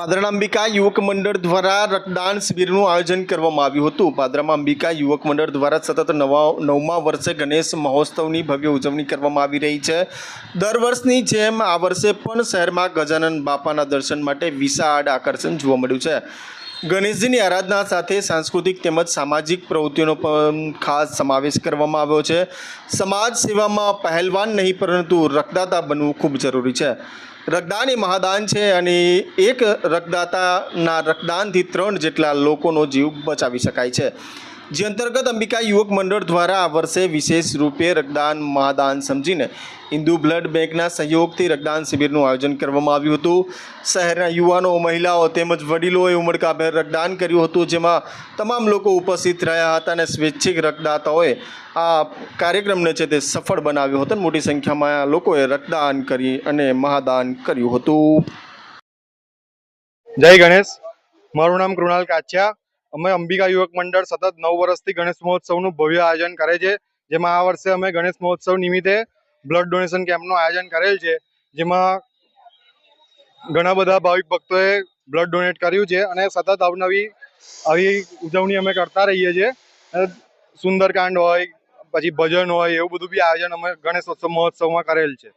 પાદરાના અંબિકા યુવક મંડળ દ્વારા રક્તદાન શિબિરનું આયોજન કરવામાં આવ્યું હતું. પાદરામાં અંબિકા યુવક મંડળ દ્વારા સતત નવા, નવમા વર્ષે ગણેશ મહોત્સવની ભવ્ય ઉજવણી કરવામાં આવી રહી છે. દર વર્ષની જેમ આ વર્ષે પણ શહેરમાં ગજાનન બાપાના દર્શન માટે વિશાળ આકર્ષણ જોવા મળ્યું છે. ગણેશજીની આરાધના સાથે સાંસ્કૃતિક તેમજ સામાજિક પ્રવૃત્તિઓનો પણ ખાસ સમાવેશ કરવામાં આવ્યો છે. સમાજ સેવામાં પહેલવાન નહીં પરંતુ રક્તદાતા બનવું ખૂબ જરૂરી છે. રક્તદાન એ મહાદાન છે અને એક રક્તદાતાના રક્તદાનથી ત્રણ જેટલા લોકોનો જીવ બચાવી શકાય છે. જે અંતર્ગત અંબિકા યુવક મંડળ દ્વારા આ વર્ષે વિશેષ રૂપે રક્તદાન મહાદાન સમજીને હિન્દુ બ્લડ બેંકના સહયોગથી રક્તદાન શિબિરનું આયોજન કરવામાં આવ્યું હતું. શહેરના યુવાનો, મહિલાઓ તેમજ વડીલોએ ઉમળકાભેર રક્તદાન કર્યું હતું, જેમાં તમામ લોકો ઉપસ્થિત રહ્યા હતા અને સ્વૈચ્છિક રક્તદાતાઓએ આ કાર્યક્રમને છે તે સફળ બનાવ્યો હતો મોટી સંખ્યામાં લોકોએ રક્તદાન કરી અને મહાદાન કર્યું હતું. જય ગણેશ. મારું નામ કૃણાલ કાછિયા. અમે અંબિકા યુવક મંડળ સતત નવ વર્ષથી ગણેશ મહોત્સવનું ભવ્ય આયોજન કરે છે. જેમાં આ વર્ષે અમે ગણેશ મહોત્સવ નિમિત્તે બ્લડ ડોનેશન કેમ્પનું આયોજન કરેલ છે. જેમાં ઘણા બધા ભાવિક ભક્તોએ બ્લડ ડોનેટ કર્યું છે અને સતત અવનવી, આવી ઉજવણી અમે કરતા રહીએ છીએ. સુંદરકાંડ હોય, પછી ભજન હોય, એવું બધું બી આયોજન અમે ગણેશ ઉત્સવ મહોત્સવમાં કરેલ છે.